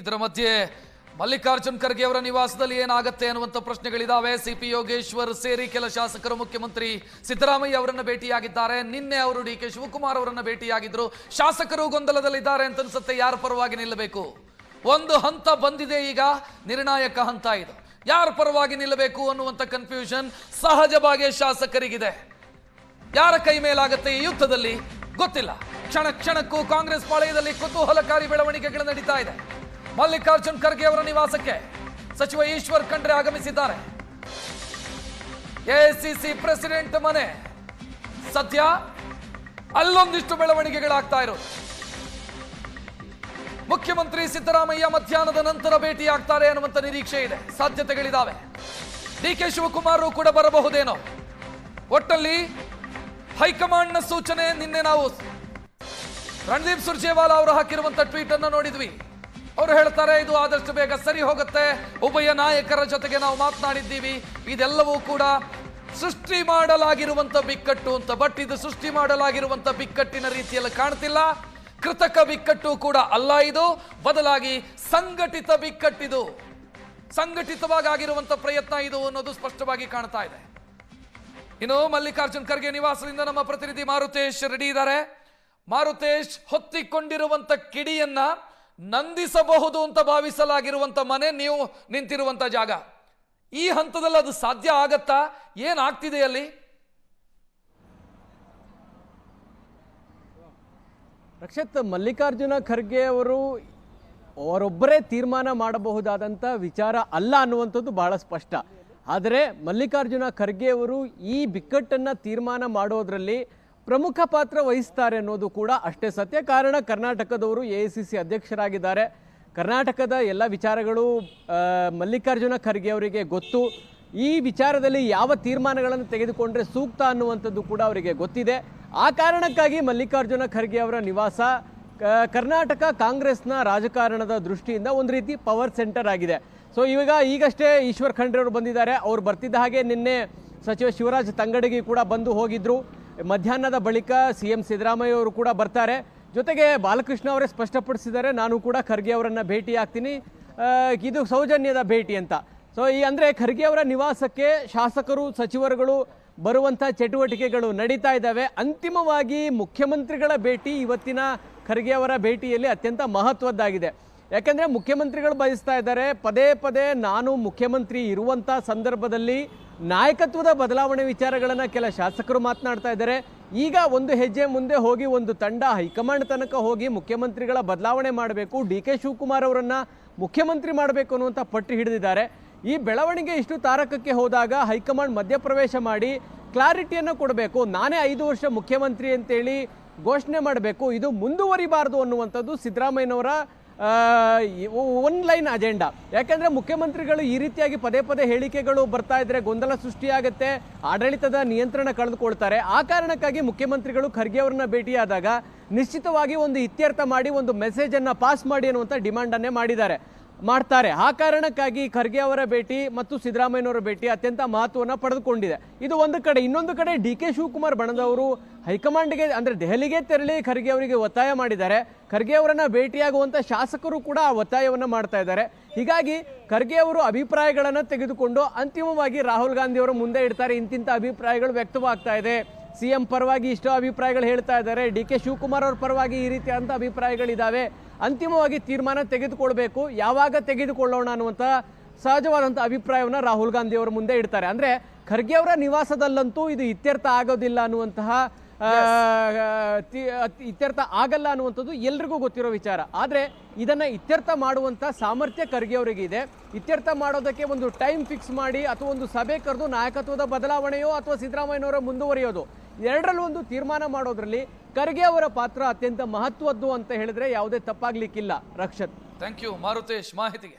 ಇದರ ಮಧ್ಯೆ ಮಲ್ಲಿಕಾರ್ಜುನ್ ಖರ್ಗೆ ಅವರ ನಿವಾಸದಲ್ಲಿ ಏನಾಗುತ್ತೆ ಅನ್ನುವಂಥ ಪ್ರಶ್ನೆಗಳಿದ್ದಾವೆ ಸಿಪಿ ಯೋಗೇಶ್ವರ್ ಸೇರಿ ಕೆಲ ಶಾಸಕರು, ಮುಖ್ಯಮಂತ್ರಿ ಸಿದ್ದರಾಮಯ್ಯ ಅವರನ್ನ ಭೇಟಿಯಾಗಿದ್ದಾರೆ. ನಿನ್ನೆ ಅವರು ಡಿ ಕೆ ಶಿವಕುಮಾರ್ ಅವರನ್ನ ಭೇಟಿಯಾಗಿದ್ರು. ಶಾಸಕರು ಗೊಂದಲದಲ್ಲಿದ್ದಾರೆ ಅಂತ ಅನ್ಸುತ್ತೆ ಯಾರ ಪರವಾಗಿ ನಿಲ್ಲಬೇಕು? ಒಂದು ಹಂತ ಬಂದಿದೆ ಈಗ, ನಿರ್ಣಾಯಕ ಹಂತ ಇದು. ಯಾರ ಪರವಾಗಿ ನಿಲ್ಲಬೇಕು ಅನ್ನುವಂಥ ಕನ್ಫ್ಯೂಷನ್ ಸಹಜವಾಗಿ ಶಾಸಕರಿಗಿದೆ. ಯಾರ ಕೈ ಮೇಲಾಗುತ್ತೆ ಈ ಯುದ್ಧದಲ್ಲಿ? ಗೊತ್ತಿಲ್ಲ. ಕ್ಷಣ ಕ್ಷಣಕ್ಕೂ ಕಾಂಗ್ರೆಸ್ ಪಾಳಯದಲ್ಲಿ ಕುತೂಹಲಕಾರಿ ಬೆಳವಣಿಗೆಗಳು ನಡೀತಾ ಇದೆ. ಮಲ್ಲಿಕಾರ್ಜುನ್ ಖರ್ಗೆ ಅವರ ನಿವಾಸಕ್ಕೆ ಸಚಿವ ಈಶ್ವರ್ ಖಂಡ್ರೆ ಆಗಮಿಸಿದ್ದಾರೆ. ಎಐಸಿಸಿ ಪ್ರೆಸಿಡೆಂಟ್ ಮನೆ ಸದ್ಯ ಅಲ್ಲೊಂದಿಷ್ಟು ಬೆಳವಣಿಗೆಗಳಾಗ್ತಾ ಇರೋದು. ಮುಖ್ಯಮಂತ್ರಿ ಸಿದ್ದರಾಮಯ್ಯ ಮಧ್ಯಾಹ್ನದ ನಂತರ ಭೇಟಿಯಾಗ್ತಾರೆ ಅನ್ನುವಂಥ ನಿರೀಕ್ಷೆ ಇದೆ. ಸಾಧ್ಯತೆಗಳಿದ್ದಾವೆ ಡಿ ಕೆ ಶಿವಕುಮಾರ್ ಕೂಡ ಬರಬಹುದೇನೋ? ಒಟ್ಟಲ್ಲಿ ಹೈಕಮಾಂಡ್ನ ಸೂಚನೆ ನಿನ್ನೆ ನಾವು ರಣದೀಪ್ ಸುರ್ಜೇವಾಲಾ ಅವರು ಹಾಕಿರುವಂತ ಟ್ವೀಟ್ ಅನ್ನು ನೋಡಿದ್ವಿ. ಅವರು ಹೇಳ್ತಾರೆ, ಇದು ಆದಷ್ಟು ಬೇಗ ಸರಿ ಹೋಗುತ್ತೆ. ಉಭಯ ನಾಯಕರ ಜೊತೆಗೆ ನಾವು ಮಾತನಾಡಿದ್ದೀವಿ. ಇದೆಲ್ಲವೂ ಕೂಡ ಸೃಷ್ಟಿ ಮಾಡಲಾಗಿರುವಂತ ಬಿಕ್ಕಟ್ಟು ಅಂತ. ಬಟ್ ಇದು ಸೃಷ್ಟಿ ಮಾಡಲಾಗಿರುವಂತ ಬಿಕ್ಕಟ್ಟಿನ ರೀತಿಯಲ್ಲಿ ಕಾಣ್ತಿಲ್ಲ. ಕೃತಕ ಬಿಕ್ಕಟ್ಟು ಕೂಡ ಅಲ್ಲ ಇದು. ಬದಲಾಗಿ ಸಂಘಟಿತ ಬಿಕ್ಕಟ್ಟಿದು. ಸಂಘಟಿತವಾಗಿ ಆಗಿರುವಂತ ಪ್ರಯತ್ನ ಇದು ಅನ್ನೋದು ಸ್ಪಷ್ಟವಾಗಿ ಕಾಣ್ತಾ ಇದೆ. ಇನ್ನು ಮಲ್ಲಿಕಾರ್ಜುನ್ ಖರ್ಗೆ ನಿವಾಸದಿಂದ ನಮ್ಮ ಪ್ರತಿನಿಧಿ ಮಾರುತೇಶ್ ರೆಡಿ ಇದ್ದಾರೆ. ಮಾರುತೇಶ್ ಹೊತ್ತಿಕೊಂಡಿರುವಂತ ಕಿಡಿಯನ್ನ ನಂದಿಸಬಹುದು ಅಂತ ಭಾವಿಸಲಾಗಿರುವಂಥ ಮನೆ ನೀವು ನಿಂತಿರುವಂಥ ಜಾಗ. ಈ ಹಂತದಲ್ಲಿ ಅದು ಸಾಧ್ಯ ಆಗತ್ತಾ? ಏನಾಗ್ತಿದೆ ಅಲ್ಲಿ? ರಕ್ಷತ್, ಮಲ್ಲಿಕಾರ್ಜುನ ಖರ್ಗೆ ಅವರು ಅವರೊಬ್ಬರೇ ತೀರ್ಮಾನ ಮಾಡಬಹುದಾದಂಥ ವಿಚಾರ ಅಲ್ಲ ಅನ್ನುವಂಥದ್ದು ಬಹಳ ಸ್ಪಷ್ಟ. ಆದರೆ ಮಲ್ಲಿಕಾರ್ಜುನ ಖರ್ಗೆ ಅವರು ಈ ಬಿಕ್ಕಟ್ಟನ್ನು ತೀರ್ಮಾನ ಮಾಡೋದರಲ್ಲಿ ಪ್ರಮುಖ ಪಾತ್ರ ವಹಿಸ್ತಾರೆ ಅನ್ನೋದು ಕೂಡ ಅಷ್ಟೇ ಸತ್ಯ. ಕಾರಣ ಕರ್ನಾಟಕದವರು ಎ ಅಧ್ಯಕ್ಷರಾಗಿದ್ದಾರೆ. ಕರ್ನಾಟಕದ ಎಲ್ಲ ವಿಚಾರಗಳು ಮಲ್ಲಿಕಾರ್ಜುನ ಖರ್ಗೆ ಅವರಿಗೆ ಗೊತ್ತು. ಈ ವಿಚಾರದಲ್ಲಿ ಯಾವ ತೀರ್ಮಾನಗಳನ್ನು ತೆಗೆದುಕೊಂಡ್ರೆ ಸೂಕ್ತ ಅನ್ನುವಂಥದ್ದು ಕೂಡ ಅವರಿಗೆ ಗೊತ್ತಿದೆ. ಆ ಕಾರಣಕ್ಕಾಗಿ ಮಲ್ಲಿಕಾರ್ಜುನ ಖರ್ಗೆ ಅವರ ನಿವಾಸ ಕರ್ನಾಟಕ ಕಾಂಗ್ರೆಸ್ನ ರಾಜಕಾರಣದ ದೃಷ್ಟಿಯಿಂದ ಒಂದು ರೀತಿ ಪವರ್ ಸೆಂಟರ್ ಆಗಿದೆ. ಸೊ, ಇವಾಗ ಈಗಷ್ಟೇ ಈಶ್ವರ್ ಖಂಡ್ರೆ ಅವರು ಬಂದಿದ್ದಾರೆ. ಅವ್ರು ಬರ್ತಿದ್ದ ಹಾಗೆ ನಿನ್ನೆ ಸಚಿವ ಶಿವರಾಜ್ ತಂಗಡಗಿ ಕೂಡ ಬಂದು ಹೋಗಿದ್ರು. ಮಧ್ಯಾಹ್ನದ ಬಳಿಕ ಸಿ ಎಂ ಸಿದ್ದರಾಮಯ್ಯ ಅವರು ಕೂಡ ಬರ್ತಾರೆ. ಜೊತೆಗೆ ಬಾಲಕೃಷ್ಣ ಅವರೇ ಸ್ಪಷ್ಟಪಡಿಸಿದ್ದಾರೆ, ನಾನು ಕೂಡ ಖರ್ಗೆ ಅವರನ್ನ ಭೇಟಿ ಆಗ್ತೀನಿ. ಇದು ಸೌಜನ್ಯದ ಭೇಟಿ ಅಂತ. ಸೊ ಈ ಅಂದರೆ ಖರ್ಗೆ ಅವರ ನಿವಾಸಕ್ಕೆ ಶಾಸಕರು, ಸಚಿವರುಗಳು ಬರುವಂಥ ಚಟುವಟಿಕೆಗಳು ನಡೀತಾ ಇದ್ದಾವೆ. ಅಂತಿಮವಾಗಿ ಮುಖ್ಯಮಂತ್ರಿಗಳ ಭೇಟಿ ಇವತ್ತಿನ ಖರ್ಗೆ ಅವರ ಭೇಟಿಯಲ್ಲಿ ಅತ್ಯಂತ ಮಹತ್ವದ್ದಾಗಿದೆ. ಯಾಕೆಂದರೆ ಮುಖ್ಯಮಂತ್ರಿಗಳು ಬಯಸ್ತಾ ಇದ್ದಾರೆ, ಪದೇ ಪದೇ ನಾನು ಮುಖ್ಯಮಂತ್ರಿ ಇರುವಂಥ ಸಂದರ್ಭದಲ್ಲಿ ನಾಯಕತ್ವದ ಬದಲಾವಣೆ ವಿಚಾರಗಳನ್ನು ಕೆಲ ಶಾಸಕರು ಮಾತನಾಡ್ತಾ ಇದ್ದಾರೆ. ಈಗ ಒಂದು ಹೆಜ್ಜೆ ಮುಂದೆ ಹೋಗಿ ಒಂದು ತಂಡ ಹೈಕಮಾಂಡ್ ತನಕ ಹೋಗಿ ಮುಖ್ಯಮಂತ್ರಿಗಳ ಬದಲಾವಣೆ ಮಾಡಬೇಕು, ಡಿ ಕೆ ಶಿವಕುಮಾರ್ ಅವರನ್ನು ಮುಖ್ಯಮಂತ್ರಿ ಮಾಡಬೇಕು ಅನ್ನುವಂಥ ಪಟ್ಟು ಹಿಡಿದಿದ್ದಾರೆ. ಈ ಬೆಳವಣಿಗೆ ಇಷ್ಟು ತಾರಕಕ್ಕೆ ಹೋದಾಗ ಹೈಕಮಾಂಡ್ ಮಧ್ಯಪ್ರವೇಶ ಮಾಡಿ ಕ್ಲಾರಿಟಿಯನ್ನು ಕೊಡಬೇಕು. ನಾನೇ ಐದು ವರ್ಷ ಮುಖ್ಯಮಂತ್ರಿ ಅಂತೇಳಿ ಘೋಷಣೆ ಮಾಡಬೇಕು. ಇದು ಮುಂದುವರಿಬಾರದು ಅನ್ನುವಂಥದ್ದು ಸಿದ್ದರಾಮಯ್ಯನವರ ಒನ್ ಲೈನ್ ಅಜೆಂಡಾ. ಯಾಕಂದ್ರೆ ಮುಖ್ಯಮಂತ್ರಿಗಳು ಈ ರೀತಿಯಾಗಿ ಪದೇ ಪದೇ ಹೇಳಿಕೆಗಳು ಬರ್ತಾ ಇದ್ರೆ ಗೊಂದಲ ಸೃಷ್ಟಿಯಾಗುತ್ತೆ, ಆಡಳಿತದ ನಿಯಂತ್ರಣ ಕಳೆದುಕೊಳ್ತಾರೆ. ಆ ಕಾರಣಕ್ಕಾಗಿ ಮುಖ್ಯಮಂತ್ರಿಗಳು ಖರ್ಗೆ ಅವರನ್ನ ಭೇಟಿಯಾದಾಗ ನಿಶ್ಚಿತವಾಗಿ ಒಂದು ಇತ್ಯರ್ಥ ಮಾಡಿ ಒಂದು ಮೆಸೇಜ್ ಅನ್ನ ಪಾಸ್ ಮಾಡಿ ಅನ್ನುವಂಥ ಡಿಮಾಂಡ್ ಅನ್ನೇ ಮಾಡಿದ್ದಾರೆ. ಮಾಡ್ತಾರೆ. ಆ ಕಾರಣಕ್ಕಾಗಿ ಖರ್ಗೆ ಅವರ ಭೇಟಿ ಮತ್ತು ಸಿದ್ದರಾಮಯ್ಯನವರ ಭೇಟಿ ಅತ್ಯಂತ ಮಹತ್ವವನ್ನು ಪಡೆದುಕೊಂಡಿದೆ. ಇದು ಒಂದು ಕಡೆ. ಇನ್ನೊಂದು ಕಡೆ ಡಿ ಕೆ ಶಿವಕುಮಾರ್ ಬಣದವರು ಹೈಕಮಾಂಡ್ಗೆ, ಅಂದರೆ ದೆಹಲಿಗೆ ತೆರಳಿ ಖರ್ಗೆ ಅವರಿಗೆ ಒತ್ತಾಯ ಮಾಡಿದ್ದಾರೆ. ಖರ್ಗೆ ಅವರನ್ನು ಭೇಟಿಯಾಗುವಂಥ ಶಾಸಕರು ಕೂಡ ಆ ಒತ್ತಾಯವನ್ನು ಮಾಡ್ತಾ ಇದ್ದಾರೆ. ಹೀಗಾಗಿ ಖರ್ಗೆ ಅವರು ಅಭಿಪ್ರಾಯಗಳನ್ನು ತೆಗೆದುಕೊಂಡು ಅಂತಿಮವಾಗಿ ರಾಹುಲ್ ಗಾಂಧಿ ಅವರು ಮುಂದೆ ಇಡ್ತಾರೆ. ಇಂತಿಂಥ ಅಭಿಪ್ರಾಯಗಳು ವ್ಯಕ್ತವಾಗ್ತಾ ಇದೆ. ಸಿಎಂ ಪರವಾಗಿ ಇಷ್ಟು ಅಭಿಪ್ರಾಯಗಳು ಹೇಳ್ತಾ ಇದ್ದಾರೆ. ಡಿ ಕೆ ಶಿವಕುಮಾರ್ ಅವ್ರ ಪರವಾಗಿ ಈ ರೀತಿಯಾದಂಥ ಅಭಿಪ್ರಾಯಗಳಿದ್ದಾವೆ ಅಂತಿಮವಾಗಿ ತೀರ್ಮಾನ ತೆಗೆದುಕೊಳ್ಬೇಕು. ಯಾವಾಗ ತೆಗೆದುಕೊಳ್ಳೋಣ ಅನ್ನುವಂಥ ಸಹಜವಾದಂಥ ಅಭಿಪ್ರಾಯವನ್ನು ರಾಹುಲ್ ಗಾಂಧಿ ಅವರ ಮುಂದೆ ಇಡ್ತಾರೆ. ಅಂದರೆ ಖರ್ಗೆ ಅವರ ನಿವಾಸದಲ್ಲಂತೂ ಇದು ಇತ್ಯರ್ಥ ಆಗೋದಿಲ್ಲ ಅನ್ನುವಂತಹ ಇತ್ಯರ್ಥ ಆಗಲ್ಲ ಅನ್ನುವಂಥದ್ದು ಎಲ್ರಿಗೂ ಗೊತ್ತಿರೋ ವಿಚಾರ. ಆದರೆ ಇದನ್ನು ಇತ್ಯರ್ಥ ಮಾಡುವಂಥ ಸಾಮರ್ಥ್ಯ ಖರ್ಗೆ ಅವರಿಗೆ ಇದೆ ಇತ್ಯರ್ಥ ಮಾಡೋದಕ್ಕೆ ಒಂದು ಟೈಮ್ ಫಿಕ್ಸ್ ಮಾಡಿ ಅಥವಾ ಒಂದು ಸಭೆ ಕರೆದು ನಾಯಕತ್ವದ ಬದಲಾವಣೆಯೋ ಅಥವಾ ಸಿದ್ದರಾಮಯ್ಯನವರ ಮುಂದುವರಿಯೋದು. ಎರಡರಲ್ಲೂ ಒಂದು ತೀರ್ಮಾನ ಮಾಡೋದ್ರಲ್ಲಿ ಖರ್ಗೆ ಅವರ ಪಾತ್ರ ಅತ್ಯಂತ ಮಹತ್ವದ್ದು ಅಂತ ಹೇಳಿದ್ರೆ ಯಾವುದೇ ತಪ್ಪಾಗ್ಲಿಕ್ಕಿಲ್ಲ. ರಕ್ಷತ್. Thank you Marutesh. ಮಾಹಿತಿಗೆ.